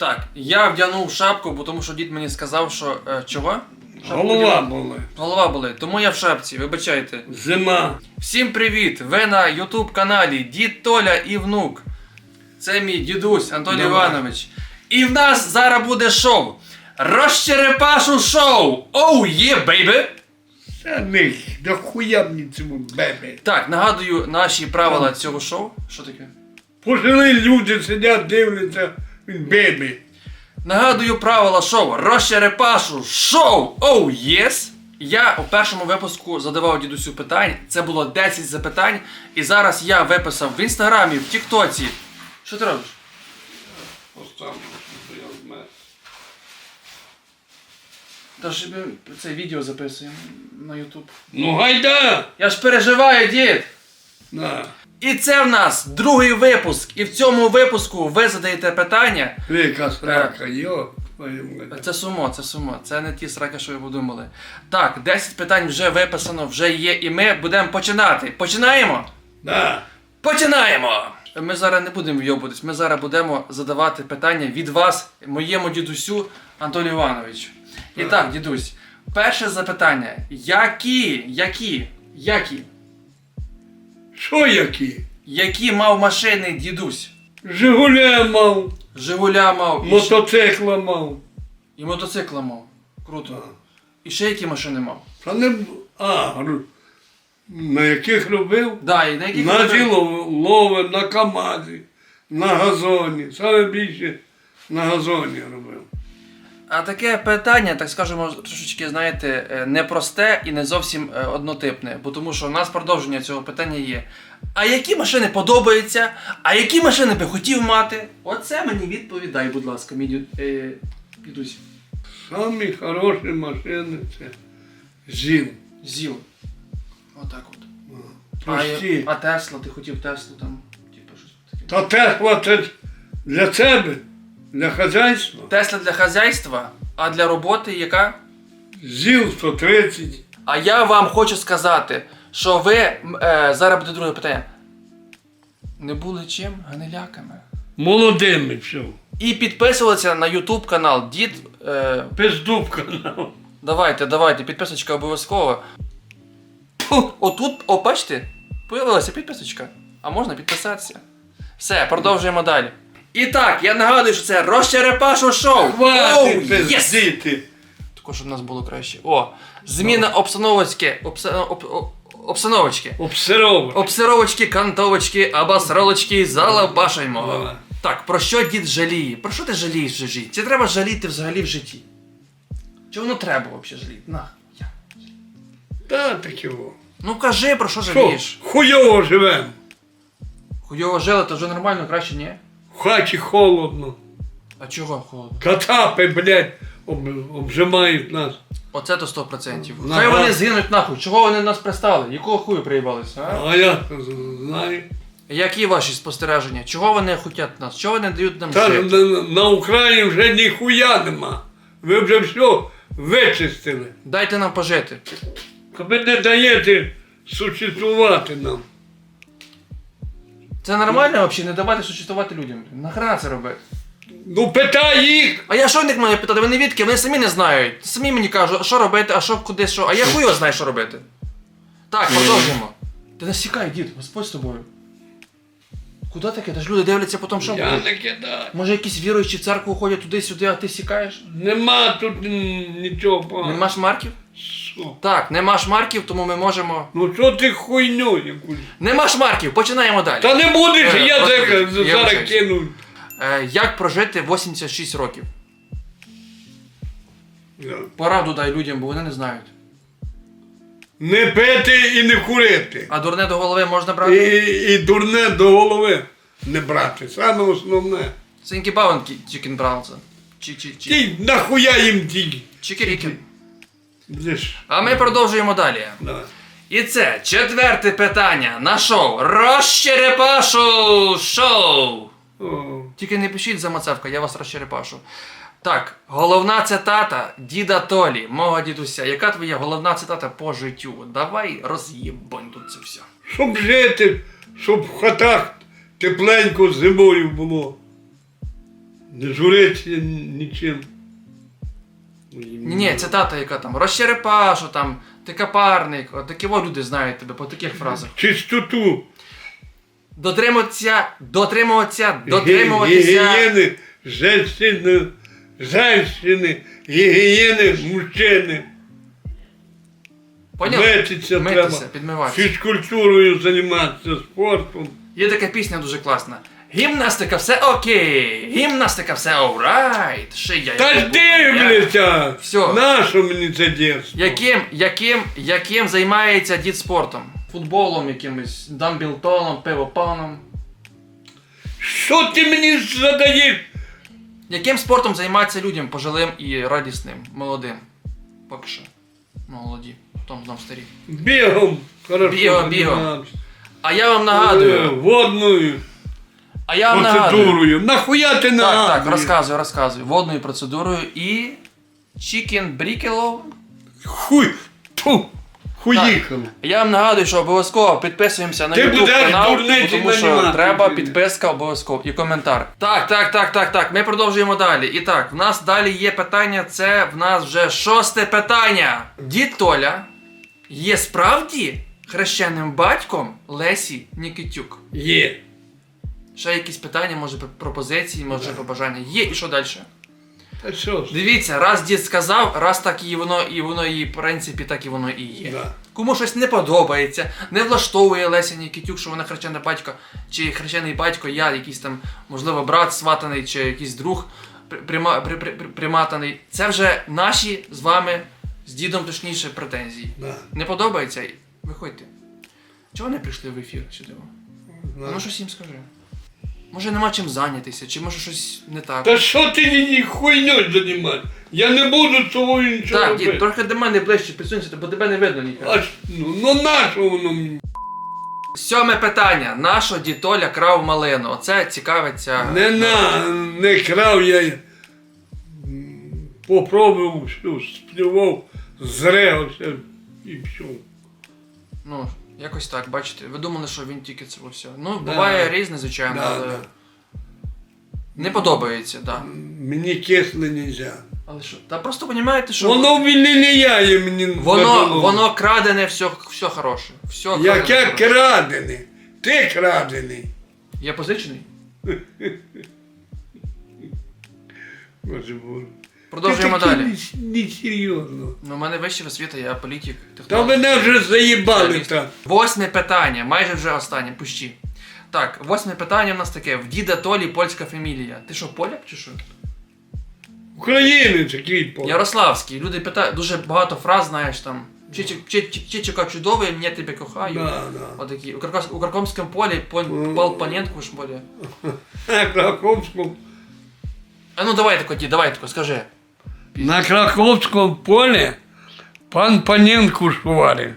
Так, я вдягнув шапку, бо тому що дід мені сказав, що. Е, чого? Шапку Голова вдягнув? була. Голова болить, тому я в шапці, вибачайте. Зима. Всім привіт! Ви на Ютуб каналі Дід Толя і внук. Це мій дідусь Антон Давай. Іванович. І в нас зараз буде шоу. Розчерепашу шоу! Оу є, бейбе! Та них, да хуя мені цьому бебе. Так, нагадую наші правила цього шоу. Що таке? Пожили люди сидять, дивляться, бебе. Нагадую правила шоу. Розчерепашу шоу! Оу єс! Я у першому випуску задавав дідусю питань. Це було 10 запитань. І зараз я виписав в інстаграмі, в Тіктоці. Що ти робиш? Та ж це відео записуємо на Ютуб. Ну гайда! Я ж переживаю, дід! На. І це в нас другий випуск. І в цьому випуску ви задаєте питання. Яка срака, йо. Це сумо, це сумо. Це не ті сраки, що ви подумали. Так, 10 питань вже виписано, вже є, і ми будемо починати. Починаємо? Да. Починаємо! Ми зараз не будемо вйобуватись, ми зараз будемо задавати питання від вас, моєму дідусю Антону Івановичу. І так, дідусь, перше запитання. Які, які, які, Що які? які мав машини дідусь? Жигуля мав, Жигуля мав і, ще- мотоцикла мав. і мотоцикла мав. Круто. І ще які машини мав? Та не б- а, ру- на яких робив? Да, і на яких На діло лови, на Камазі, на газоні. Саме більше на газоні робив. А таке питання, так скажемо, трошечки, знаєте, е, непросте і не зовсім е, однотипне, бо тому що у нас продовження цього питання є. А які машини подобаються? А які машини би хотів мати? Оце мені відповідай, будь ласка, мій дю- е, дідусь. Самі хороші машини це ЗІЛ. Зіл. Отак от. А, Прості. а Тесла, ти хотів Теслу там, типу, щось таке. Та Тесла це для себе, для хазяйства. Тесла для хазяйства, а для роботи яка? ЗІЛ 130. А я вам хочу сказати, що ви е, зараз буде друге питання. Не були чим ганеляками. Молодими все. І підписувалися на YouTube канал Дід. Е, Пиздубка нам. давайте, давайте, підписочка обов'язково. Отут, о, бачите, появилася підписочка. А можна підписатися. Все, продовжуємо далі. І так, я нагадую, що це розчерепашу шоу. Оу, єс! пиздити. Також щоб у нас було краще. О, зміна обстановочки. Обса- об- об- обстановочки. Обсировано. Обсировочки, кантовочки, обосролочки, залабашаймо. Давай. Так, про що дід жаліє? Про що ти жалієш в житті? Чи треба жаліти взагалі в житті? Чи воно треба взагалі жаліти? На. я. Та таке во. Ну кажи, про що Що, жалієш? хуйово живем. Хуйово жили, то вже нормально, краще ні. В хаті холодно. А чого холодно? Катапи, блядь, об, обжимають нас. Оце то 100%. На Хай вони згинуть нахуй. Чого вони нас пристали? Якого хую приїбалися? А? А я знаю. Які ваші спостереження? Чого вони хочуть нас? Чого вони дають нам Та жити? на, на Україні вже ніхуя нема. Ви вже все вичистили. Дайте нам пожити. Ви не даєте существувати нам. Це нормально взагалі не давати существувати людям? Нахрена це робити? Ну питай їх. А я що них маю питати? Вони відки, вони самі не знають. Самі мені кажуть, а що робити, а що куди, що. А я хуй його знаю, що робити. Так, продовжуємо. Ти не сікай, дід, Господь з тобою. Куди таке? Та ж люди дивляться потім, що Я буде. не кидаю. Може якісь віруючі в церкву ходять туди-сюди, а ти сікаєш? Нема тут м, нічого поганого. Нема шмарків? Що? Так, нема шмарків, тому ми можемо. Ну що ти хуйню якусь? Нема шмарків, починаємо далі. Та не будеш, Е, я просто зараз я зараз вибачаюсь. кину. Е, як прожити 86 років? Пораду дай людям, бо вони не знають. Не пити і не курити. А дурне до голови можна І, брати? і дурне до голови не брати. Саме основне. Синькі баунки, чікен браунса. Чи чи чи. Ті нахуя їм ті. Чікеріки. Лиш. А ми продовжуємо далі. Давай. І це четверте питання на шоу Розчерепашу шоу. О, Тільки не пишіть за мацевка, я вас розчерепашу. Так, головна цитата діда Толі, мого дідуся. Яка твоя головна цитата по життю? Давай роз'їбань тут це все. Щоб жити, щоб в хатах тепленько зимою було. Не журиться нічим. Ні, ні, цитата, яка там розчерепашу, там, ти капарник, от такі во люди знають тебе по таких фразах. Чистоту. Дотримуватися, дотримуватися, дотримуватися. Гігієни, женщини, женщини, гігієни, мужчини. Поняв? Митися Митися, треба. підмиватися. Фізкультурою займатися, спортом. Є така пісня дуже класна. Гімнастика все окей, гімнастика все alright. Шия. Та дивляться! Всьо. Нащо мені це дєтство? Яким, яким, яким займається дід спортом? Футболом якимось, дамбілтоном, пивопаном. Що ти мені задаєш? Яким спортом займаються людям пожилим і радісним, молодим? Поки що. Молоді, потім знов старі. Бігом. Хорошо. Бігом, бігом. А я вам Е, нагадую. Водною А я вам нагадую. процедурою. Нахуя ти Так, нагадуєш? так, розказую, розказую. Водною процедурою і. Chicken брікелов. Хуй. Ту. Хуїхали. Я вам нагадую, що обов'язково підписуємося на Ти YouTube канал, дурниці тому що нанімати. треба підписка обов'язково і коментар. Так, так, так, так, так. Ми продовжуємо далі. І так, в нас далі є питання. Це в нас вже шосте питання. Дід Толя є справді хрещеним батьком Лесі Нікітюк. Є. Ще якісь питання, може пропозиції, може побажання. Є і що далі? Та що ж? Дивіться, раз дід сказав, раз так і воно, і воно і в принципі так і воно і є. Да. Кому щось не подобається, не влаштовує Леся Нікітюк, що вона хрещена батько, чи хрещений батько, я, якийсь там, можливо, брат сватаний, чи якийсь друг прима, при, при, при- приматаний. Це вже наші з вами, з дідом точніше, претензії. Да. Не подобається? Виходьте. Чого не прийшли в ефір сюди? Да. Ну щось їм скажи. Може нема чим зайнятися, чи може щось не так. Та що ти її хуйньою займаєш? Я не буду з тобою нічого Так, робити. дід, трохи до мене ближче підсунься, бо тебе не видно ніхто. Аж, ну, ну нащо воно мені? Сьоме питання. Нащо дітоля крав малину? Оце цікавиться. Не на, не крав я. м, Попробував, все, сплював, зрегався і все. Ну, якось так, бачите. Ви думали, що він тільки це все. Ну, Да. буває різне, звичайно, Да, але да. не подобається, так. Да. Мені кисле нельзя. Але що? Та просто розумієте, що Воно мені. на воно, голову. воно крадене, все, все хороше. Все Яке крадене, хороше. крадене? Ти крадений. Я позичений? Боже Боже. Продовжуємо Ти такий далі. не- Несерйозно. Ну, у мене вища освіта, я політик, Та технолог. мене вже заїбали так. Восьме питання, майже вже останнє, пущі. Так, восьме питання в нас таке. В діда Толі польська фамілія. Ти що, поляк чи що? Українець який по. Ярославський. Люди питають, дуже багато фраз знаєш там. Чичика чи, чи, Чичика чудовий, я тебе кохаю. Да, да. Отакі. У, Кракос, у Кракомському полі пон, Пал Паненко ж полі. На. А ну давай тако, дід, давай тако, скажи. На Краковському полі пан Паненко шварив.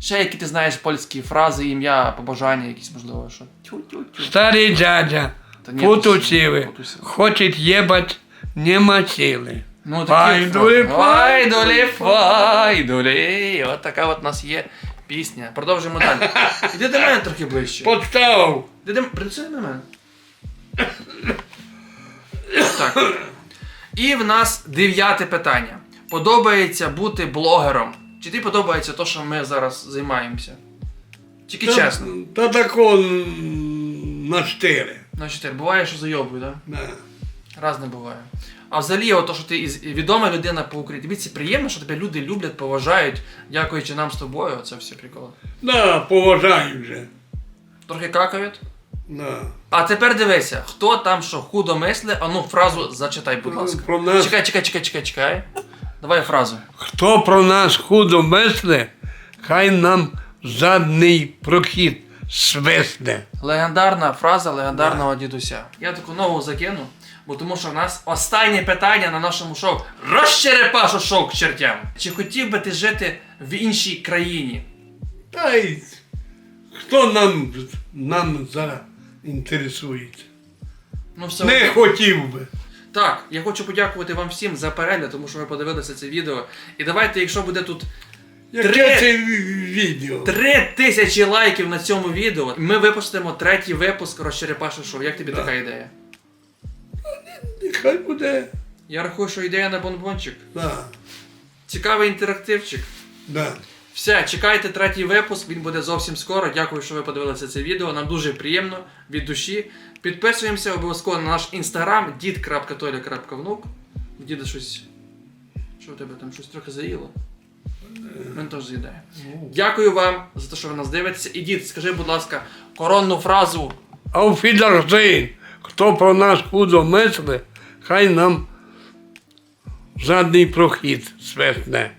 Ще які ти знаєш польські фрази, ім'я, побажання, якісь можливо, що. Тю-тю-тю. Старий дядя Та ні, потусили, потусили. хочуть єбать, нема сили. Ну, Файдулі, такі Файдулі, файдулі. От така от у нас є пісня. Продовжуємо далі. Іди до мене трохи ближче. Поставив. Іди до принеси до мене. Так. І в нас дев'яте питання. Подобається бути блогером? Чи тобі подобається те, що ми зараз займаємося? Тільки чесно. Та тако на штири. Ну, чотири. Буває, що зайобую, так? Да. Раз не буває. А взагалі, ото, що ти відома людина по Україні, тобі це приємно, що тебе люди люблять, поважають, дякуючи нам з тобою, це все приколи. Да, поважаю вже. Трохи какають. А тепер дивися, хто там що худо мисле, а ну фразу зачитай, будь ласка. Про нас, Чекай, чекай, чекай, чекай, чекай. Давай фразу. хто про нас худо мисли, хай нам задний прохід свисне. Легендарна фраза легендарного дідуся. Я таку нову закину, бо тому що в нас останнє питання на нашому шоу. Розчерепашу шоу к чертям. Чи хотів би ти жити в іншій країні? Та й хто нам, нам зараз інтересується? Ну, все Не окей. хотів би. Так, я хочу подякувати вам всім за перегляд, тому що ви подивилися це відео. І давайте, якщо буде тут Яке Три- це ві- відео? три тисячі лайків на цьому відео, ми випустимо третій випуск Розчерепашу шоу. Як тобі така ідея? Нехай буде. Я рахую, що ідея на бонбончик. Да. Цікавий інтерактивчик. Да. Все, чекайте третій випуск, він буде зовсім скоро. Дякую, що ви подивилися це відео. Нам дуже приємно від душі. Підписуємося обов'язково на наш інстаграм дід.толя.внук. Діда щось. Що у тебе там щось трохи заїло? Він теж з'їдає. Дякую вам за те, що ви нас дивитеся. І дід, скажи, будь ласка, коронну фразу. Wiedersehen. Хто про нас худо мисли, хай нам задній прохід свисне.